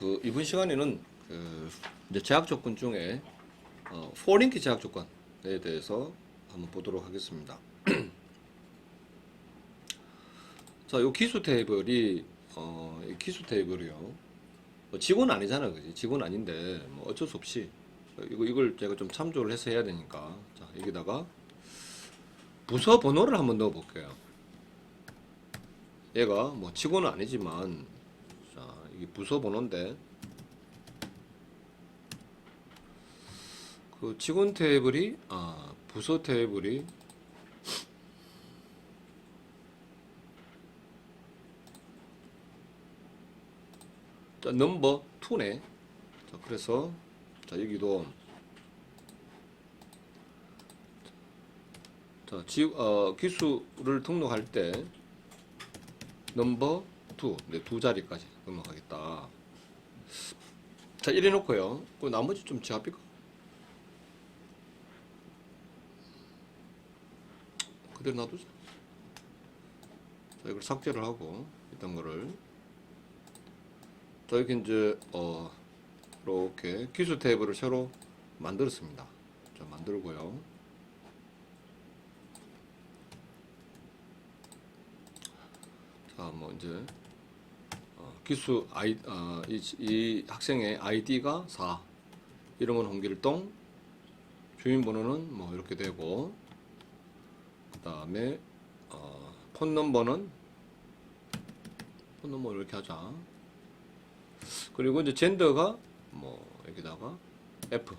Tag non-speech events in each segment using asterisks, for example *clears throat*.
그 이번 시간에는 그 이제 제약 조건 중에 어, 포링키 제약 조건에 대해서 한번 보도록 하겠습니다. *clears throat* 자, 요 기수 테이블이 어, 이 기수 테이블이요. 뭐 직원 아니잖아, 그지? 직원 아닌데 뭐 어쩔 수 없이 이거 이걸 제가 좀 참조를 해서 해야 되니까 자 여기다가 부서 번호를 한번 넣어 볼게요. 얘가 뭐 직원은 아니지만 부서 번호인데. 그 직원 테이블이 아 부서 테이블이 자 넘버 2네. 자 그래서 자 여기도. 자 지, 어, 기수를 등록할 때 넘버 2, 네, 두 자리까지 등록하겠다. 자 이래 놓고요. 그 나머지 좀 제압할까? 그대로 놔두자. 자 이걸 삭제를 하고 있던 거를 자 이렇게 이제 어 이렇게 기수 테이블을 새로 만들었습니다. 자 만들고요. 자 뭐 이제 어, 기수 아이 어, 이, 이 학생의 아이디가 4 이름은 홍길동 주민번호는 뭐 이렇게 되고 그 다음에 어, 폰 넘버는 폰 넘버 이렇게 하자. 그리고 이제 젠더가 뭐 여기다가 F.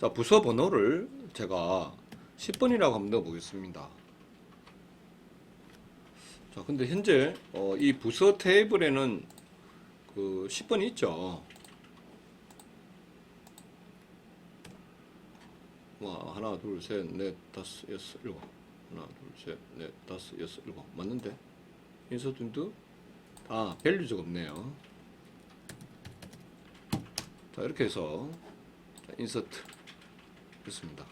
자 부서 번호를 제가 10번이라고 한번 넣어 보겠습니다 자 근데 현재 어, 이 부서 테이블에는 그 10번이 있죠. 와 하나 둘 셋 넷 다섯 여섯 일곱. 하나 둘 셋 넷 다섯 여섯 일곱. 맞는데? 인서tun도? 아 밸류즈가 없네요. 자 이렇게 해서 자, 인서트 됐습니다.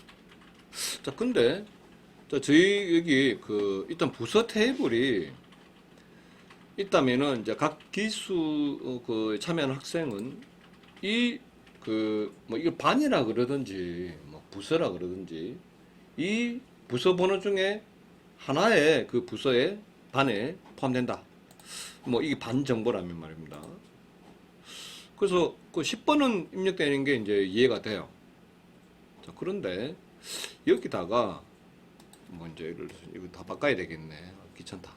자 근데 자 저희 여기 그 일단 부서 테이블이 있다면은 이제 각 기수 어, 그 참여하는 학생은 이 그 뭐 이걸 반이라 그러든지 뭐 부서라 그러든지 이 부서 번호 중에 하나의 그 부서의 반에 포함된다. 뭐 이게 반 정보라면 말입니다. 그래서 그 10번은 입력되는 게 이제 이해가 돼요. 자, 그런데 여기다가 뭐 이제 이거 다 바꿔야 되겠네. 아, 귀찮다.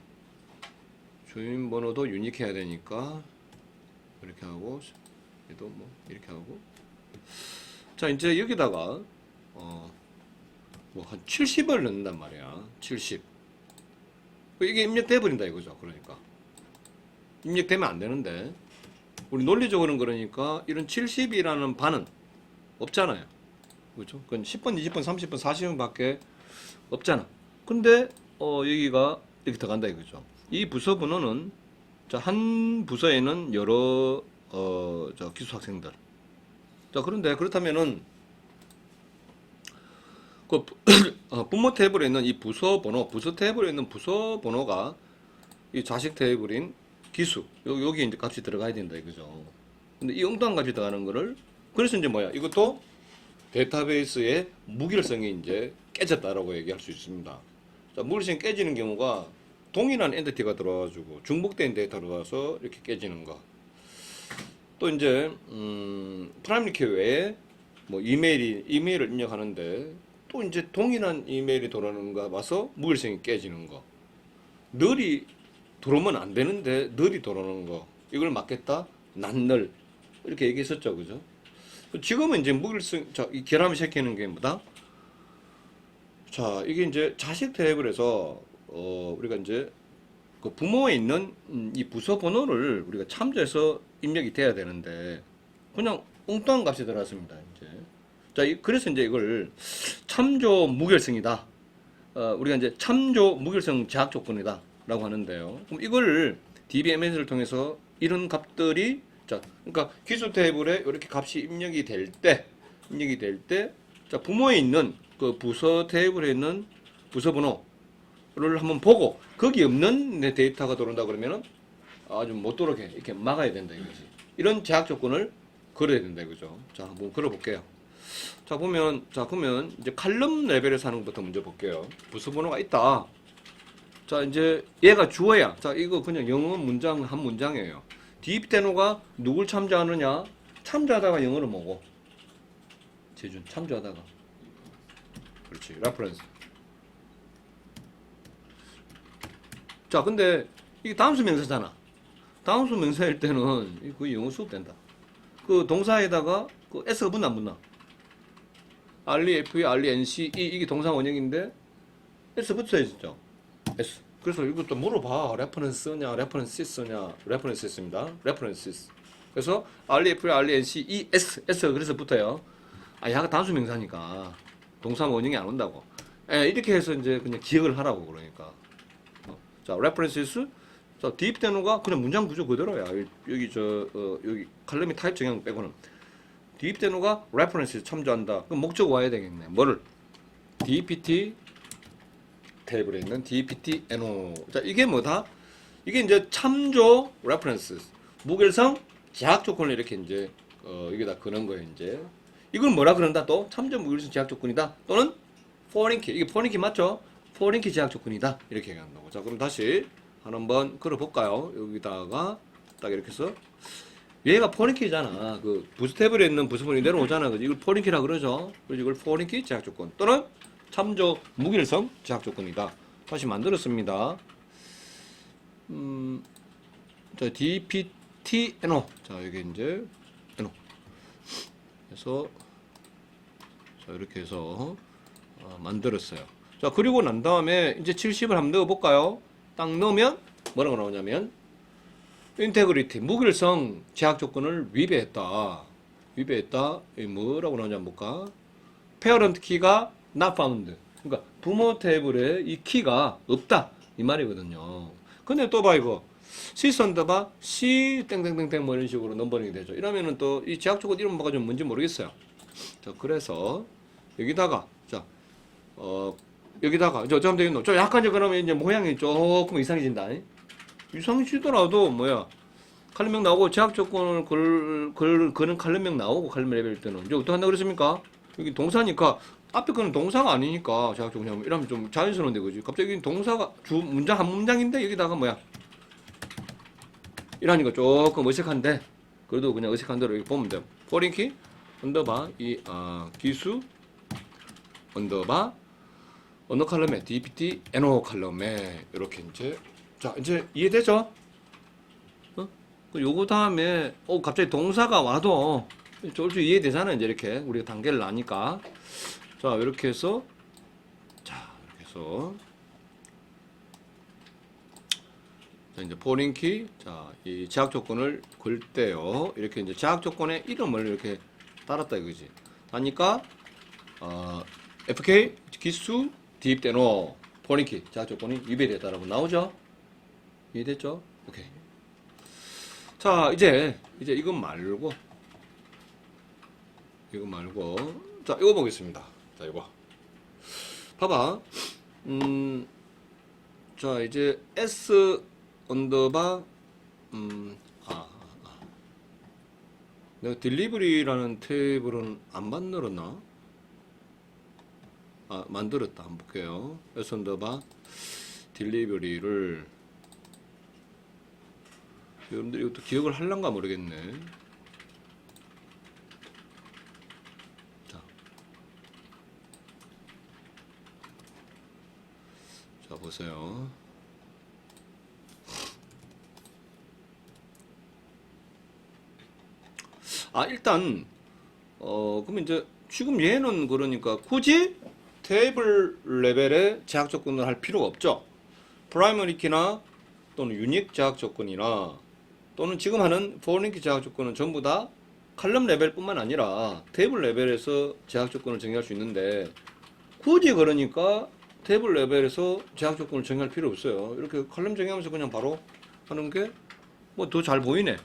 주민번호도 유니크해야 되니까 이렇게 하고 얘도 뭐 이렇게 하고 자 이제 여기다가 어 뭐 한 70을 넣는단 말이야. 70. 이게 입력돼 버린다 이거죠. 그러니까 입력되면 안 되는데 우리 논리적으로는 그러니까 이런 70이라는 반은 없잖아요. 그렇죠? 그건 10번, 20번, 30번, 40번 밖에 없잖아. 근데 어 여기가 이렇게 들어간다 이거죠. 이 부서 번호는 자, 한 부서에는 여러 어저 기수 학생들. 자, 그런데 그렇다면은 그 부- *clears throat* 어, 부모 테이블에 있는 이 부서 번호, 부서 테이블에 있는 부서 번호가 이 자식 테이블인 기수 요, 여기 이제 값이 들어가야 된다 이거죠. 근데 이 엉뚱한 값이 들어가는 거를 그래서 이제 뭐야 이것도 데이터베이스의 무결성이 이제 깨졌다라고 얘기할 수 있습니다. 자, 무결성이 깨지는 경우가 동일한 엔티티가 들어와가지고 중복된 데이터로 와서 이렇게 깨지는 거. 또 이제 음, 프라이머리 키 외에 뭐 이메일이 이메일을 입력하는데 또 이제 동일한 이메일이 돌아오는 거 와서 무결성이 깨지는 거. 널이 들어오면 안 되는데 널이 돌아오는 거. 이걸 막겠다. 난널 이렇게 얘기했었죠, 그죠? 지금은 이제 무결성 자, 이 결함이 생기는 게 뭐다? 자, 이게 이제 자식 테이블에서 어, 우리가 이제 그 부모에 있는 음, 이 부서 번호를 우리가 참조해서 입력이 돼야 되는데 그냥 엉뚱한 값이 들어왔습니다. 이제 자, 이- 그래서 이제 이걸 참조 무결성이다. 어, 우리가 이제 참조 무결성 제약 조건이다라고 하는데요. 그럼 이걸 DBMS를 통해서 이런 값들이 자, 그러니까 기수 테이블에 이렇게 값이 입력이 될 때, 입력이 될 때, 자 부모에 있는 그 부서 테이블에 있는 부서 번호 한번 보고 거기 없는 내 데이터가 들어온다 그러면은 아주 못 들어오게 이렇게 막아야 된다 이거지. 이런 제약 조건을 걸어야 된다 이거죠. 자, 한번 걸어볼게요. 자, 보면, 자, 보면 이제 칼럼 레벨에서 하는 것부터 먼저 볼게요. 부수 번호가 있다. 자, 이제 얘가 주어야. 자, 이거 그냥 영어 문장 한 문장이에요. 딥 데노가 누굴 참조하느냐? 참조하다가 영어로 뭐고? 재준 참조하다가. 그렇지. 레퍼런스. 자, 근데 이게 다음수 명사잖아. 다음수 명사일 때는 이거 거의 영어 수업 된다. 그 동사에다가 그 S가 붙나 안 붙나? 알리 F, 알리 NC 이 이게 동사 원형인데 S 붙어야죠. S. 그래서 이것도 물어봐. 레퍼런스냐, 레퍼런시스냐, 레퍼런시스입니다. 레퍼런시스. 그래서 알리 F, 알리 NC 이 S, S 그래서 붙어요. 아, 야가 단수 명사니까 동사 원형이 안 온다고. 예, 이렇게 해서 이제 그냥 기억을 하라고 그러니까. 어. 자, references. 자, 데노가 그냥 문장 구조 그대로야. 여기, 저 어, 여기 칼럼이 타입 정형 빼고는 데노가 references 참조한다. 그럼 목적 와야 되겠네. 뭐를? DPT 테이블에 있는 DPT NO. 자, 이게 뭐다? 이게 이제 참조 references. 무결성 제약 조건을 이렇게 이제 어, 여기다 그는 거예요, 이제. 이걸 뭐라 그런다 또? 참조 무결성 제약 조건이다. 또는 key. 이게 key 맞죠? Key 제약 조건이다. 이렇게 얘기한다고. 자, 그럼 다시 한번 걸어 볼까요? 여기다가 딱 이렇게 해서 얘가 key잖아. 그 부스 테이블에 있는 부수분이 내려오잖아. 그지? 이걸 key라 그러죠. 그래서 이걸 key 제약 조건 또는 참조 무결성 제약 조건이다. 다시 만들었습니다. 음, 자, DPT NO. 자, 여기 이제 NO. 그래서 자, 이렇게 해서 어, 만들었어요. 자, 그리고 난 다음에 이제 70을 한번 넣어 볼까요? 딱 넣으면 뭐라고 나오냐면 인테그리티 무결성 제약 조건을 위배했다. 위배했다. 이 뭐라고 나오냐 볼까? 페어런트 키가 not found. 그러니까 부모 테이블에 이 키가 없다. 이 말이거든요. 근데 또 봐 이거. 시스 언더바 C 땡땡땡땡 뭐 이런 식으로 넘버링이 되죠. 이러면은 또 이 제약 조건 이름 뭐가 좀 뭔지 모르겠어요. 자, 그래서 여기다가 자, 어 여기다가 저좀 되겠노. 저 약간 저 그러면 이제 모양이 조금 이상해진다. 이상해지더라도 뭐야? 칼럼명 나오고 제약 조건을 걸, 걸, 거는 칼럼명 나오고 칼럼 레벨 때는 이제 어떻게 한다 그랬습니까? 여기 동사니까 앞에 거는 동사가 아니니까 제약 조건 이러면 좀 자연스러운데 그지? 갑자기 동사가 주 문장 한 문장인데 여기다가 뭐야? 이러니까 조금 어색한데 그래도 그냥 어색한 대로 이렇게 보면 돼요. 포링키 언더바 이 아, 기수 언더바 언어 칼럼에 DPT NO 칼럼에 이렇게 이제 자 이제 이해되죠? 어? 그 요거 다음에 어 갑자기 동사가 와도 쫄쫄 이해되잖아요. 이제 이렇게 우리가 단계를 나니까. 자 이렇게 해서 자 이렇게 해서. 자 이제 포링키. 자이 제약 조건을 걸 때요. 이렇게 이제 제약 조건의 이름을 이렇게 따랐다 이거지. 하니까 어 FK 기수 디입대노 포링키 제약 조건이 위배되다라고 나오죠 이해됐죠? 오케이 자 이제 이제 이거 말고 이거 말고 자 이거 보겠습니다 자 이거 봐봐 음 자 이제 S 언더바 음, 아, 아, 아. 내가 딜리버리라는 테이블은 안 만들었나? 아, 만들었다. 한번 볼게요. S 언더바 딜리버리를 여러분들이 이것도 기억을 할란가 모르겠네. 자. 자, 보세요. 아 일단 어 그러면 이제 지금 얘는 그러니까 굳이 테이블 레벨의 제약 조건을 할 필요가 없죠. 프라이머리 키나 또는 유닉 제약 조건이나 또는 지금 하는 포링키 제약 조건은 전부 다 칼럼 레벨뿐만 아니라 테이블 레벨에서 제약 조건을 정의할 수 있는데 굳이 그러니까 테이블 레벨에서 제약 조건을 정의할 필요 없어요. 이렇게 칼럼 정의하면서 그냥 바로 하는 게 뭐 더 잘 보이네.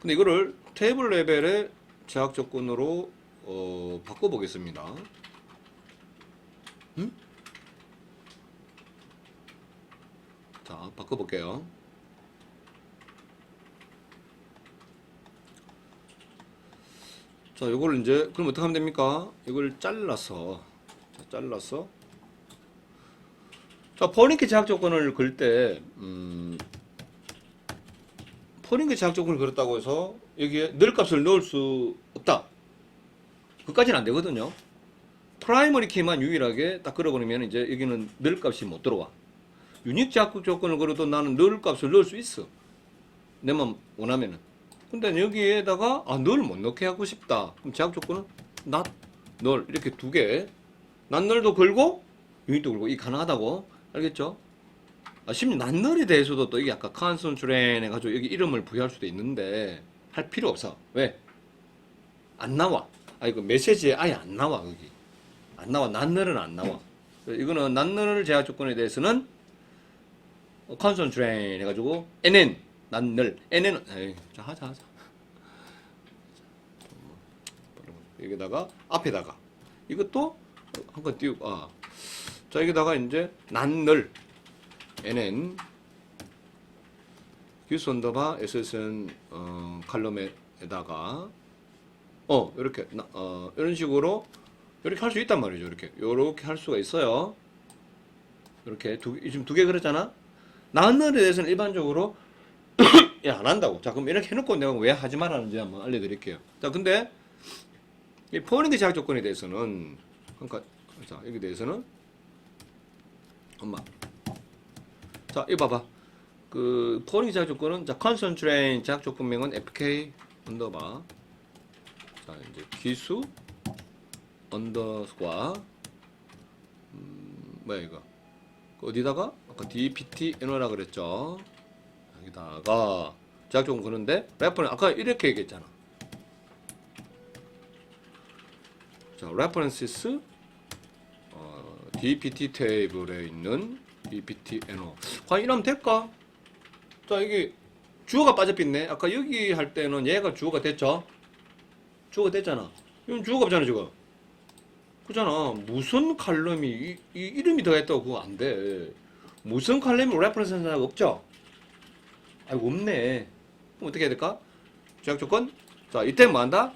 근데 이거를 테이블 레벨의 제약 조건으로 어, 바꿔보겠습니다. 음? 자, 바꿔볼게요. 자, 요걸 이제 그럼 어떻게 하면 됩니까? 이걸 잘라서 자, 잘라서 자, 포링키 제약 조건을 걸 때, 음, 포링키 제약 조건을 걸었다고 해서 여기에 늘 값을 넣을 수 없다. 그까지는 안 되거든요. 프라이머리 키만 유일하게 딱 걸어버리면 이제 여기는 늘 값이 못 들어와. 유닉 제약 조건을 걸어도 나는 늘 값을 넣을 수 있어. 내만 원하면은. 근데 여기에다가 아, 늘못 넣게 하고 싶다. 그럼 제약 조건은 not, 널 이렇게 두 개. 난널도 걸고 유닛도 걸고 이 가능하다고 알겠죠? 아, 심지어 난널에 대해서도 또 이게 아까 컨센트레인 해가지고 여기 이름을 부여할 수도 있는데 할 필요 없어. 왜? 안 나와. 아 이거 메시지에 아예 안 나와 여기. 안 나와. 난널은 안 나와. 이거는 난널 제약 조건에 대해서는 컨센트레인 해가지고 NN 난널 NN 에이, 자 하자 하자. 여기다가 앞에다가 이것도 한번 띄우고 아. 자 여기다가 이제 난널 nn 기수 언더바 SSN 어, 칼럼에다가 어 이렇게 나- 어 이런 식으로 이렇게 할 수 있단 말이죠. 이렇게. 이렇게 할 수가 있어요. 이렇게 두 개- 지금 두 개 그랬잖아? 난널에 대해서는 일반적으로 *coughs* 예, 안 한다고. 자 그럼 이렇게 해놓고 내가 왜 하지 말라는지 한번 알려드릴게요. 자 근데 이 포링크 제약 조건에 대해서는 그러니까 자 여기 대해서는 엄마. 자 이거 봐봐. 그 포링크 제약 조건은 자 컨센트레인 제약 조건명은 FK. 언더바 자 이제 기수 언더과 음, 뭐야 이거 그 어디다가 아까 DPT NO라 그랬죠 여기다가 제약 조건 그런데 레퍼는 아까 이렇게 얘기했잖아 자, references 어, DPT 테이블에 있는 DPT NO. 과연 이러면 될까? 자, 이게 주어가 빠져있네. 아까 여기 할 때는 얘가 주어가 됐죠? 주어가 됐잖아. 이건 주어가 없잖아, 지금. 그잖아. 무슨 칼럼이, 이, 이 이름이 그거 안 돼. 무슨 칼럼이 레퍼런스가 없죠? 아이고, 없네. 그럼 어떻게 해야 될까? 제약 조건? 자, 이때 뭐 한다?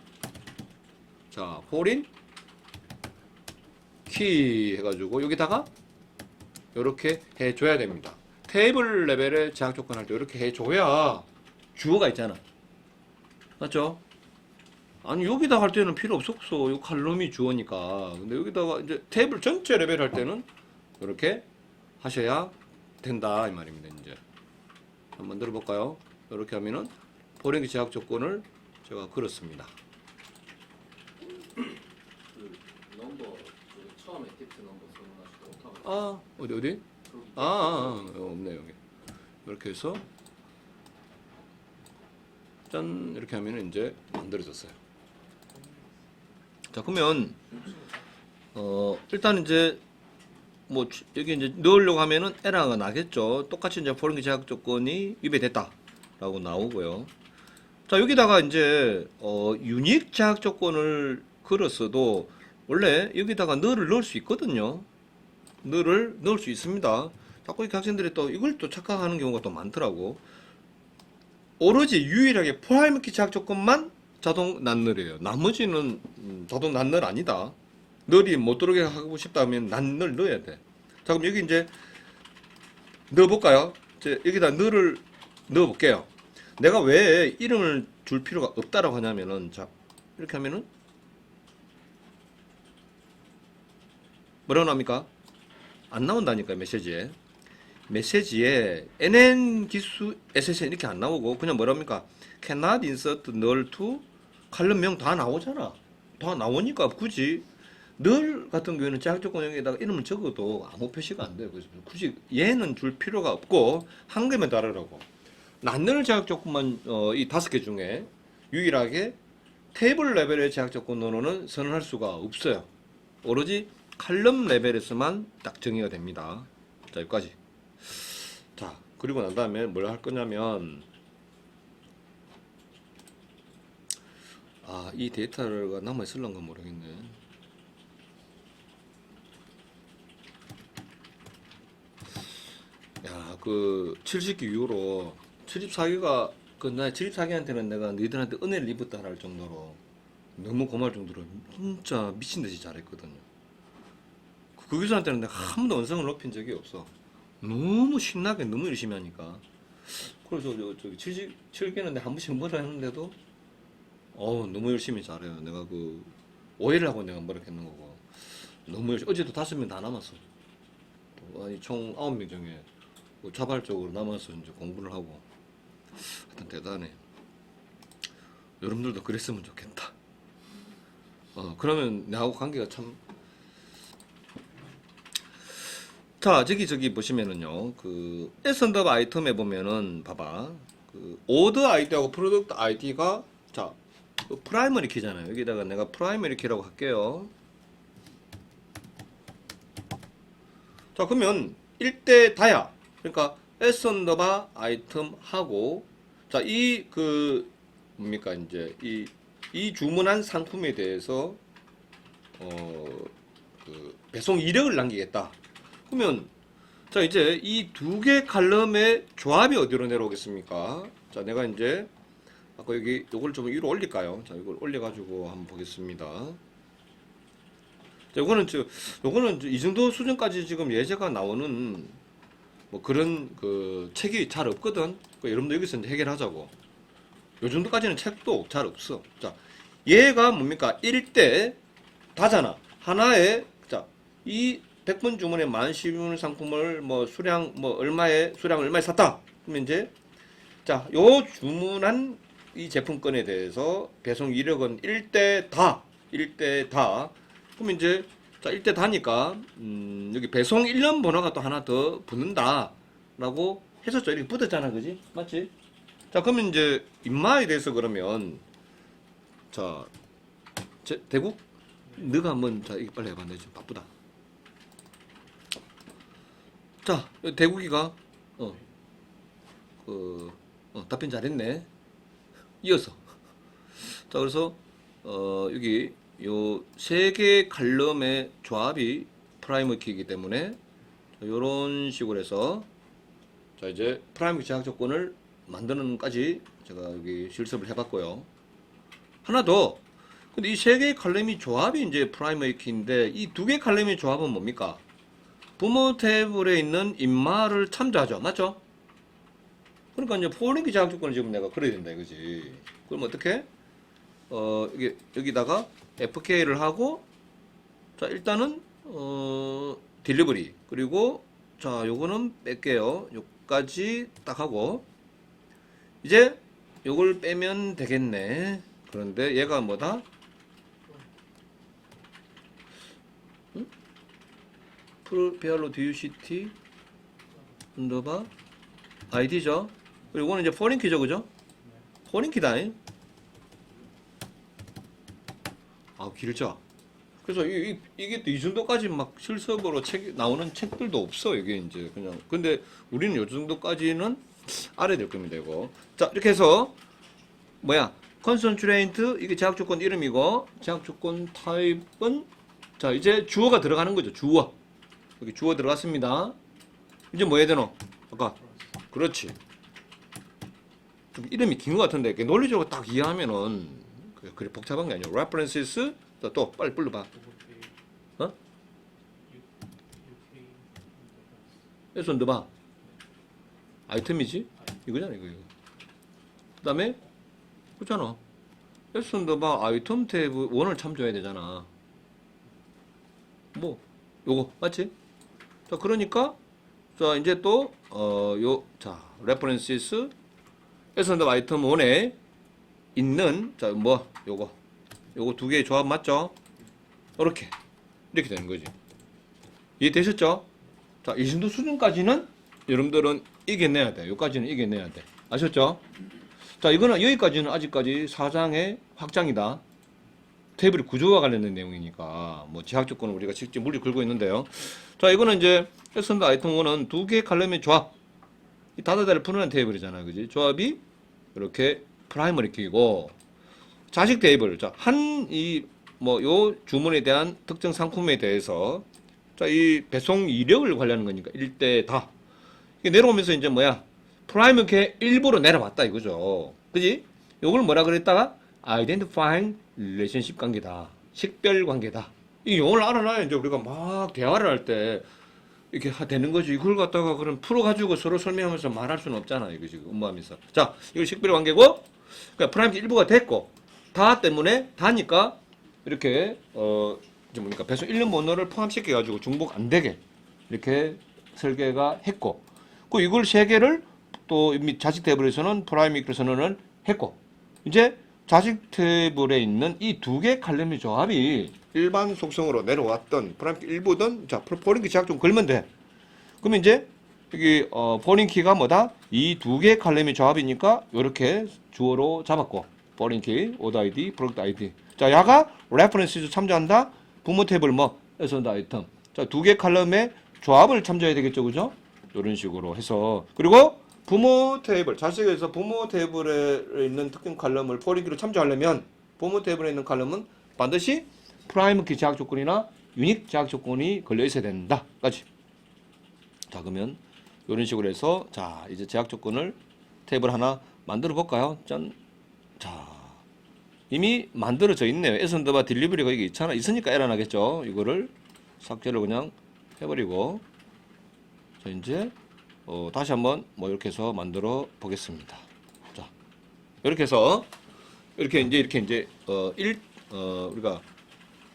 자, 홀인 키 해가지고 여기다가 이렇게 해줘야 됩니다. 테이블 레벨의 제약 조건 할 때 이렇게 해줘야 주어가 있잖아. 맞죠? 아니 여기다 할 때는 필요 없었어. 이 칼럼이 주어니까. 근데 여기다가 이제 테이블 전체 레벨 할 때는 이렇게 하셔야 된다 이 말입니다. 이제 한번 들어볼까요? 이렇게 하면은 보랭기 제약 조건을 제가 걸었습니다. 그 넘버 그 처음에 디트 넘버 설명하시고 아 어디 어디? 그 아, 아, 아 없네 여기 이렇게 해서 짠 이렇게 하면 이제 만들어졌어요. 자 그러면 어 일단 이제 뭐 주- 여기 이제 넣으려고 하면은 에러가 나겠죠. 똑같이 이제 포링 제약 조건이 위배됐다라고 나오고요. 자 여기다가 이제 어 유닉 제약 조건을 걸었어도 원래 여기다가 너를 넣을 수 있거든요. 너를 넣을 수 있습니다. 자꾸 이렇게 학생들이 또 이걸 또 착각하는 경우가 또 많더라고. 오로지 유일하게 프라이머키 제약 조건만 자동 난널이에요. 나머지는 음, 자동 난널 아니다. 널이 못 들어오게 하고 싶다면 난널 넣어야 돼. 자 그럼 여기 이제 넣어볼까요? 이제 여기다 너를 넣어볼게요. 내가 왜 이름을 줄 필요가 없다라고 하냐면은 자 이렇게 하면은 뭐라고 나옵니까? 안 나온다니까 메시지에 메시지에 nn 기수 SSN 이렇게 안 나오고 그냥 뭐랍니까? cannot insert null to 칼럼명 다 나오잖아. 다 나오니까 굳이 늘 같은 경우에는 제약 조건에다가 이름을 적어도 아무 표시가 안 돼요. 그래서 굳이 얘는 줄 필요가 없고 한 개만 다르라고. 난늘 제약 조건만 어, 이 다섯 개 중에 유일하게 테이블 레벨의 제약 조건으로는 선언할 수가 없어요. 오로지 칼럼 레벨에서만 딱 정의가 됩니다. 자, 여기까지. 자, 그리고 난 다음에 뭘 할 거냐면, 아, 이 데이터가 남아있을런가 모르겠네. 야, 그 70기 이후로 74기가 그 나 74기한테는 내가 너희들한테 은혜를 입었다 할 정도로 너무 고마울 정도로 진짜 미친 듯이 잘했거든요. 그- 그 교수한테는 내가 한 번도 언성을 높인 적이 없어. 너무 신나게 너무 열심히 하니까. 그래서 저, 저기 77기는 내가 한 번씩 뭐라 했는데도 어우 너무 열심히 잘해요. 내가 그 오해를 하고 내가 뭐라 했는 거고 너무 열심히 어제도 다섯 명 다 남았어. 또 아니 총 아홉 명 중에 뭐 자발적으로 남아서 이제 공부를 하고 하여튼 대단해. 여러분들도 그랬으면 좋겠다. 어 그러면 내하고 관계가 참. 자 저기 저기 보시면은요 그 에선더 아이템에 보면은 봐봐 그 오더 아이디하고 프로덕트 아이디가 자그 프라이머리 키잖아요. 여기다가 내가 프라이머리 키라고 할게요. 자 그러면 1대 다야. 그러니까 S 언더바 아이템 하고 자 이 그 뭡니까 이제 이 이 주문한 상품에 대해서 어 그 배송 이력을 남기겠다. 그러면 자 이제 이 두 개 칼럼의 조합이 어디로 내려오겠습니까? 자 내가 이제 아까 여기 요걸 좀 위로 올릴까요 자 이걸 올려가지고 한번 보겠습니다 자, 요거는 저, 요거는 저이 정도 수준까지 지금 예제가 나오는 뭐 그런 그 책이 잘 없거든. 그 여러분도 여기서 이제 해결하자고. 요 정도까지는 책도 잘 없어. 자, 얘가 뭡니까? 1대 다잖아. 하나에, 자, 이 100번 주문에 만 실물 상품을 뭐 수량, 뭐 얼마에, 수량 얼마에 샀다. 그러면 이제, 자, 요 주문한 이 제품건에 대해서 배송 이력은 1대 다. 1대 다. 그럼 이제 자 1대 다니까 음, 여기 배송 1년 번호가 또 하나 더 붙는다 라고 했었죠. 이렇게 붙었잖아, 그지? 맞지? 자 그러면 이제 인마에 대해서 그러면 자 제, 대국 너가 한번 자 이거 빨리 해봐. 내 지금 바쁘다. 자 대국이가 어그 어, 답변 잘했네. 이어서 자 그래서 어 여기 요 세개 칼럼의 조합이 프라이머 키이기 때문에 이런 식으로 해서 자 이제 프라이머 키 제약 조건을 만드는까지 제가 여기 실습을 해봤고요. 하나 더. 근데 이 세 개의 칼럼이 조합이 이제 프라이머 키인데 이 두개 칼럼의 조합은 뭡니까? 부모 테이블에 있는 인마를 참조하죠. 맞죠? 그러니까 이제 포링기 제약 조건을 지금 내가 그려야 된다 이거지. 그럼 어떻게? 어 여기 여기다가 FK를 하고 자 일단은 어 딜리버리 그리고 자 요거는 뺄게요. 요까지 딱 하고 이제 요걸 빼면 되겠네. 그런데 얘가 뭐다? 응? 프로 페알로 DUCT 언더바 아이디죠. 그리고 이거는 이제 포링키죠, 그죠? 포링키다잉. 아 길죠. 그래서 이, 이, 게이 정도까지 막 실습으로 책 나오는 책들도 없어 이게 이제 그냥. 근데 우리는 이 정도까지는 알아야 될 겁니다 이거. 자 이렇게 해서 뭐야? 컨센트레인트 이게 제약 조건 이름이고 제약 조건 타입은 자 이제 주어가 들어가는 거죠 주어. 여기 주어 들어갔습니다. 이제 뭐 해야 되노? 아까. 그렇지 좀 이름이 긴 것 같은데 논리적으로 딱 이해하면은 그- 그래 복잡한 게 아니야. references 또, 또 빨리 불러봐. 어? 여기서 넣어봐. 아이템이지? 이거잖아 이거 이거. 그다음에 그렇잖아. 여기서 넣어봐. 아이템 탭 원을 참조해야 되잖아. 뭐 요거 맞지? 자 그러니까 자 이제 또어요자 references 에서 넣어 아이템 1에 있는 자 뭐 요거 요거 두 개의 조합 맞죠? 이렇게 이렇게 되는 거지. 이해되셨죠? 자, 이 정도 수준까지는 여러분들은 이겨내야 돼. 여기까지는 이겨내야 돼. 아셨죠? 자, 이거는 여기까지는 아직까지 사장의 확장이다. 테이블 구조와 관련된 내용이니까 뭐 제약 조건을 우리가 직접 물리 긁고 있는데요. 자, 이거는 이제 엑선드 아이템 1은 두 개의 칼럼의 조합. 이 다다다를 푸는 테이블이잖아요. 그지? 조합이 이렇게 프라이머리 키고 자식 테이블. 자, 한 이 뭐 요 주문에 대한 특정 상품에 대해서 자, 이 배송 이력을 관리하는 거니까 일대 다. 이게 내려오면서 이제 뭐야? 프라임 키 일부러 내려왔다 이거죠. 그지? 요걸 뭐라 그랬다가 identifying relationship 관계다. 식별 관계다. 이 용어를 알아놔야 이제 우리가 막 대화를 할때 이렇게 하- 되는 거지. 이걸 갖다가 그럼 풀어가지고 서로 설명하면서 말할 수는 없잖아. 이거 지금 업무하면서. 자, 이거 식별 관계고, 그러니까 프라임 키 일부가 됐고, 다 때문에 다니까 이렇게 어 이제 뭡니까 배송 1년 번호를 포함시켜 가지고 중복 안 되게 이렇게 설계가 했고, 그 이걸 세 개를 또 이미 자식 테이블에서는 프라임 이크로 선언을 했고, 이제 자식 테이블에 있는 이 두 개 칼럼의 조합이 일반 속성으로 내려왔던 프라임 키 일부든 자 포링키 제약 좀 걸면 돼. 그러면 이제 여기 어 포링키가 뭐다? 이 두 개 칼럼의 조합이니까 이렇게 주어로 잡았고 포링키 오더 아이디 프로덕트 아이디. 자 야가 레퍼런스에서 참조한다. 부모 테이블 뭐 에서다 아이템. 자두 개 칼럼의 조합을 참조해야 되겠죠, 그죠? 이런 식으로 해서 그리고 부모 테이블 자식에서 부모 테이블에 있는 특정 칼럼을 포링키로 참조하려면 부모 테이블에 있는 칼럼은 반드시 프라임 키 제약 조건이나 유닉 제약 조건이 걸려 있어야 된다까지. 자 그러면 이런 식으로 해서 자 이제 제약 조건을 탭을 하나 만들어 볼까요? 짠. 자 이미 만들어져 있네요. 에선더바 딜리버리가 이게 있잖아. 있으니까 에러 나겠죠. 이거를 삭제를 그냥 해버리고 자 이제 어, 다시 한번 뭐 이렇게 해서 만들어 보겠습니다. 자 이렇게 해서 이렇게 이제 이렇게 이제 어, 일, 어, 우리가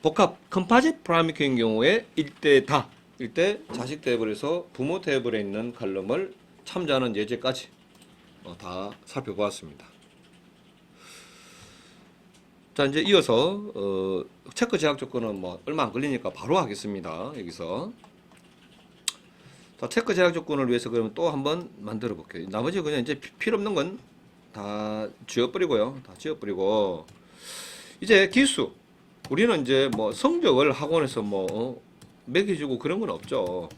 복합 컴파짓 프라미크인 경우에 일대 다 일대 자식 테이블에서 부모 테이블에 있는 칼럼을 참조하는 예제까지 어, 다 살펴보았습니다. 자 이제 이어서 어, 체크 제약 조건은 뭐 얼마 안 걸리니까 바로 하겠습니다. 여기서 자 체크 제약 조건을 위해서 그러면 또 한번 만들어 볼게요. 나머지 그냥 이제 피- 필요 없는 건 다 지워버리고요. 다 지워버리고 이제 기수 우리는 이제 뭐 성적을 학원에서 뭐 어, 매겨주고 그런 건 없죠.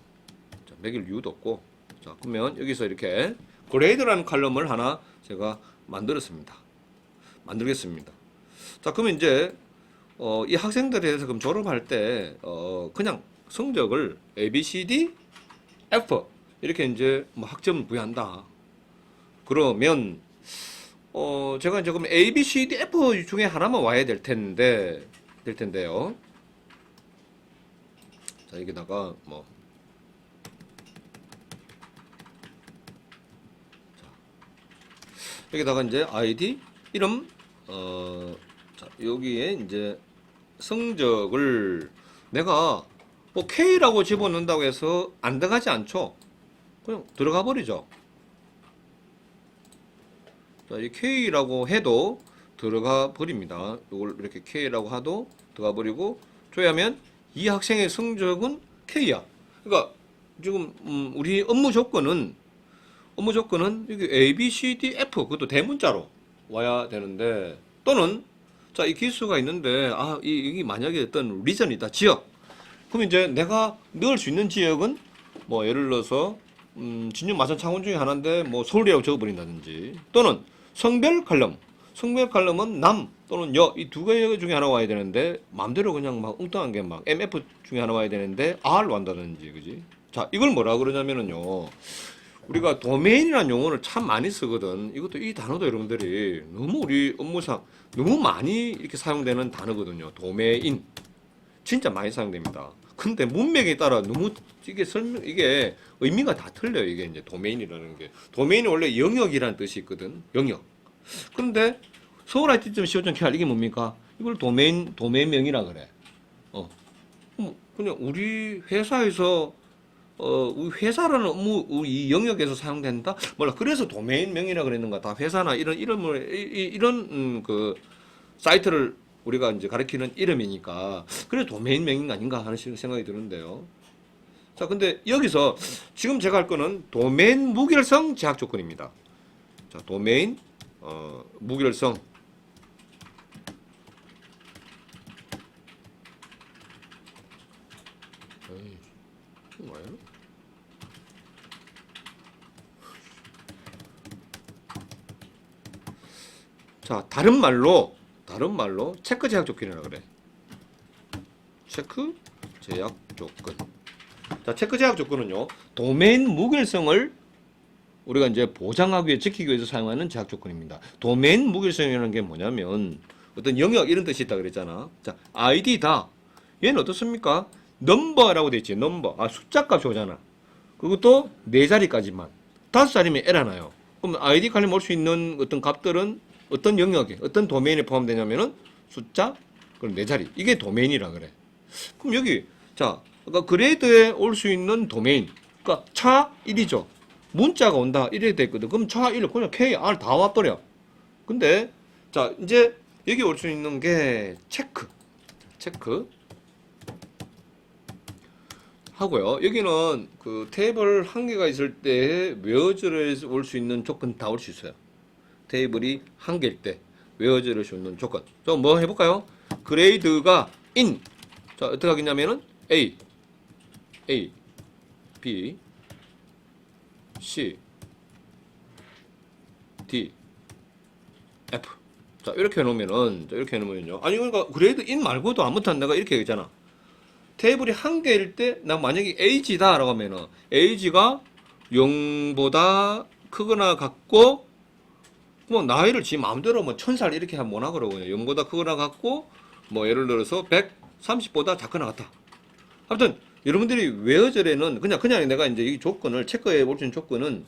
자, 매길 이유도 없고. 자, 그러면 여기서 이렇게 그레이드라는 칼럼을 하나 제가 만들었습니다. 만들겠습니다. 자, 그러면 이제 어, 이 학생들에 대해서 그럼 졸업할 때 어, 그냥 성적을 A, B, C, D, F 이렇게 이제 뭐 학점 부여한다. 그러면 어, 제가 이제 그럼 A, B, C, D, F 중에 하나만 와야 될 텐데 될 텐데요. 자 여기다가 뭐 자, 여기다가 이제 아이디 이름 어 자, 여기에 이제 성적을 내가 뭐 K라고 집어넣는다고 해서 안 들어가지 않죠. 그냥 들어가 버리죠. 자, 이 K라고 해도 들어가 버립니다. 이걸 이렇게 K라고 하도 들어가 버리고 조회하면 이 학생의 성적은 K야. 그러니까 지금 음, 우리 업무 조건은 업무 조건은 여기 A, B, C, D, F 그것도 대문자로 와야 되는데 또는 자, 이 기수가 있는데 아, 이 이게 만약에 어떤 리전이다. 지역. 그럼 이제 내가 넣을 수 있는 지역은 뭐 예를 들어서 음, 진영 마산 창원 중에 하나인데 뭐 서울이라고 적어버린다든지 또는 성별 칼럼 성별 칼럼은 남 또는 여 이 두 개 중에 하나 와야 되는데 마음대로 그냥 막 엉뚱한 게 막 MF 중에 하나 와야 되는데 R로 한다든지 그지 자 이걸 뭐라 그러냐면은요 우리가 도메인이라는 용어를 참 많이 쓰거든 이것도 이 단어도 여러분들이 너무 우리 업무상 너무 많이 이렇게 사용되는 단어거든요 도메인 진짜 많이 사용됩니다. 근데 문맥에 따라 너무 이게 설명 이게 의미가 다 틀려요. 이게 이제 도메인이라는 게 도메인이 원래 영역이라는 뜻이 있거든. 영역. 근데 서울 IT점 시오점 KR 이게 뭡니까? 이걸 도메인 도메인명이라 그래. 어. 뭐 그냥 우리 회사에서 어 우리 회사라는 업무 우리 이 영역에서 사용된다. 몰라. 그래서 도메인명이라 그랬는가? 다 회사나 이런 이름을 이, 이- 이런 음, 그 사이트를 우리가 이제 가리키는 이름이니까 그래 도메인명인 거 아닌가 하는 식- 생각이 드는데요. 자, 근데 여기서 지금 제가 할 거는 도메인 무결성 제약 조건입니다. 자, 도메인 어, 무결성? 자, 다른 말로 다른 말로 체크 제약 조건이라 그래. 체크 제약 조건. 자, 체크 제약 조건은요. 도메인 무결성을 우리가 이제 보장하기 위해 지키기 위해서 사용하는 제약 조건입니다. 도메인 무결성이라는 게 뭐냐면 어떤 영역 이런 뜻이 있다 그랬잖아. 자, 아이디다. 얘는 어떻습니까? 넘버라고 돼 있지. 넘버. 아, 숫자 값이 오잖아. 그것도 네 자리까지만. 다섯 자리면 에러 나요. 그럼 아이디 관련 올수 있는 어떤 값들은 어떤 영역에, 어떤 도메인에 포함되냐면은 숫자, 그럼 네 자리. 이게 도메인이라 그래. 그럼 여기, 자, 그러니까 그레이드에 올 수 있는 도메인. 그러니까 차 1이죠. 문자가 온다. 이래 돼 있거든. 그럼 차 1, 그냥 K, R 다 와버려. 근데, 자, 이제 여기 올 수 있는 게 체크. 체크. 하고요. 여기는 그 테이블 한 개가 있을 때 웨어즈를 올 수 있는 조건 다 올 수 있어요. 테이블이 한 개일 때 웨어즈를 올수 있는 조건. 좀 뭐 해볼까요? 그레이드가 in. 자 어떻게 하겠냐면은 A, A, B, C, D, F. 자 이렇게 해놓으면은 자, 이렇게 해놓으면요. 아니 그러니까 그레이드 in 말고도 아무튼 내가 이렇게 얘기했잖아. 테이블이 한 개일 때, 나 만약에 A지다 라고 하면은, A지가 0보다 크거나 같고, 뭐, 나이를 지 마음대로 뭐, 천살 이렇게 하면 뭐나 그러고요. 0보다 크거나 같고, 뭐, 예를 들어서 130보다 작거나 같다. 아무튼, 여러분들이 웨어절에는 그냥, 그냥 내가 이제 이 조건을, 체크해 볼 수 있는 조건은,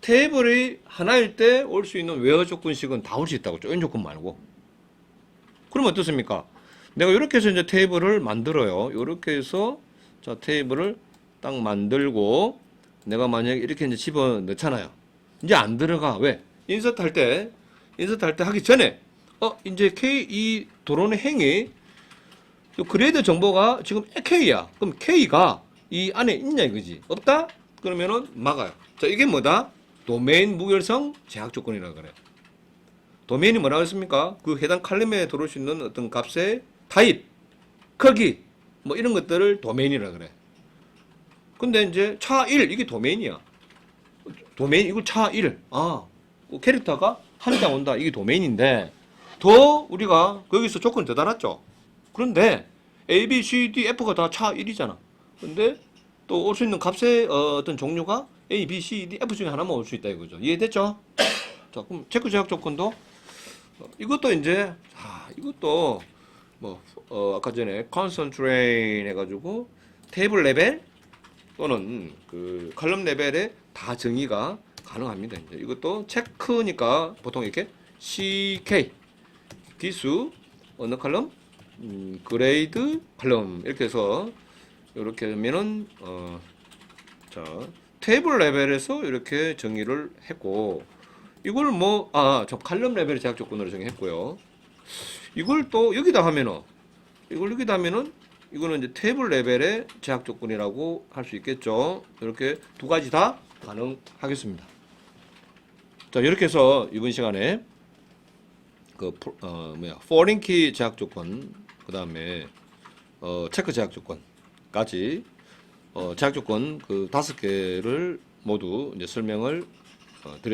테이블이 하나일 때 올 수 있는 웨어 조건식은 다 올 수 있다고, 조인 조건 말고. 그러면 어떻습니까? 내가 이렇게 해서 이제 테이블을 만들어요. 이렇게 해서 자 테이블을 딱 만들고 내가 만약에 이렇게 이제 집어 넣잖아요. 이제 안 들어가. 왜? 인서트 할 때, 인서트 할 때 하기 전에 어 이제 K 이 도로의 행위 요 그레이드 정보가 지금 K야. 그럼 K가 이 안에 있냐 이거지. 없다? 그러면은 막아요. 자 이게 뭐다? 도메인 무결성 제약 조건이라 그래. 도메인이 뭐라고 했습니까? 그 해당 칼럼에 들어올 수 있는 어떤 값의 타입, 크기, 뭐 이런 것들을 도메인이라 그래. 근데 이제 차 1, 이게 도메인이야. 도메인, 이거 차 1. 아, 그 캐릭터가 한 장 온다. 이게 도메인인데, 더 우리가 거기서 더 달았죠. 그런데 A, B, C, D, F가 다 차 1이잖아. 근데 또 올 수 있는 값의 어, 어떤 종류가 A, B, C, D, F 중에 하나만 올 수 있다 이거죠. 이해됐죠? *coughs* 자, 그럼 체크 제약 조건도 어, 이것도 이제 아, 이것도 뭐 어, 아까 전에 컨센트레인 해가지고 테이블 레벨 또는 그 칼럼 레벨에 다 정의가 가능합니다. 이제 이것도 체크니까 보통 이렇게 CK 기수 어느 칼럼 음, 그레이드 칼럼 이렇게 해서 이렇게 하면은 어, 자 테이블 레벨에서 이렇게 정의를 했고 이걸 뭐, 아, 저 칼럼 레벨 제약 조건으로 정했고요. 이걸 또 여기다 하면은, 이걸 여기다 하면은, 이거는 이제 테이블 레벨의 제약 조건이라고 할 수 있겠죠. 이렇게 두 가지 다 가능하겠습니다. 자, 이렇게 해서 이번 시간에 그, 포- 어, 뭐야, 포린 키 제약 조건, 그 다음에, 어, 체크 제약 조건까지, 어, 제약 조건 그 다섯 개를 모두 이제 설명을 어, 드렸